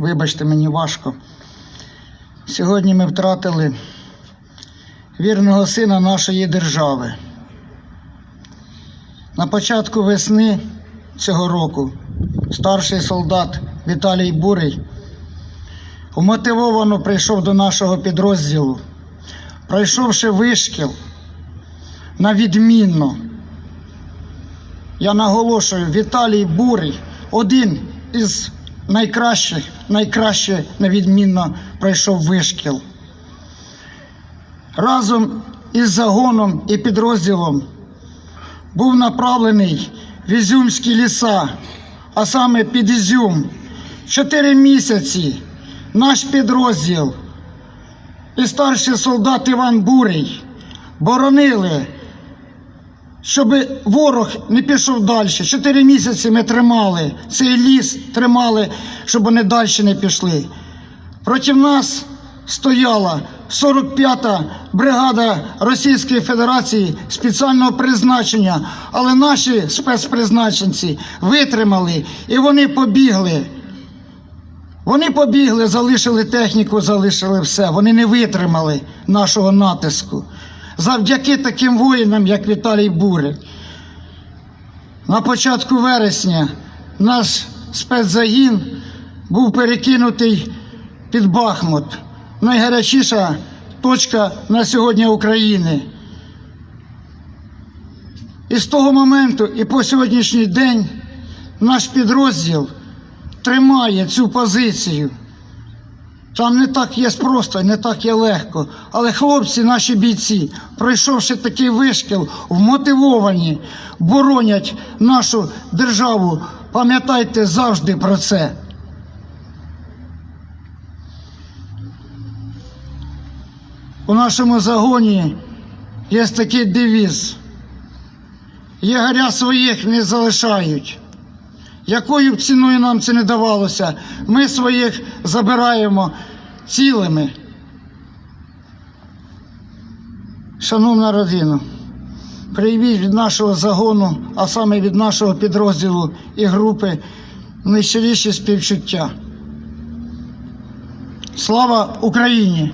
Вибачте, мені важко. Сьогодні ми втратили вірного сина нашої держави. На початку весни цього року старший солдат Віталій Бурий вмотивовано прийшов до нашого підрозділу, пройшовши вишкіл на відмінно. Я наголошую, Віталій Бурий один із найкращих, найкраще невідмінно пройшов вишкіл. Разом із загоном і підрозділом був направлений в Ізюмські ліса, а саме під Ізюм. Чотири місяці наш підрозділ і старший солдат Іван Бурий боронили щоб ворог не пішов далі. Чотири місяці ми тримали цей ліс, тримали, щоб вони далі не пішли. Проти нас стояла 45-та бригада Російської Федерації спеціального призначення, але наші спецпризначенці витримали і вони побігли. Вони побігли, залишили техніку, залишили все. Вони не витримали нашого натиску. Завдяки таким воїнам, як Віталій Бурик. На початку вересня наш спецзагін був перекинутий під Бахмут. Найгарячіша точка на сьогодні України. І з того моменту і по сьогоднішній день наш підрозділ тримає цю позицію. Там не так є просто, не так є легко. Але хлопці, наші бійці, пройшовши такий вишкіл, вмотивовані, боронять нашу державу. Пам'ятайте завжди про це. У нашому загоні є такий девіз. Єгаря своїх не залишають. Якою б ціною нам це не давалося, ми своїх забираємо цілими. Шановна родина, прийміть від нашого загону, а саме від нашого підрозділу і групи найщиріші співчуття. Слава Україні!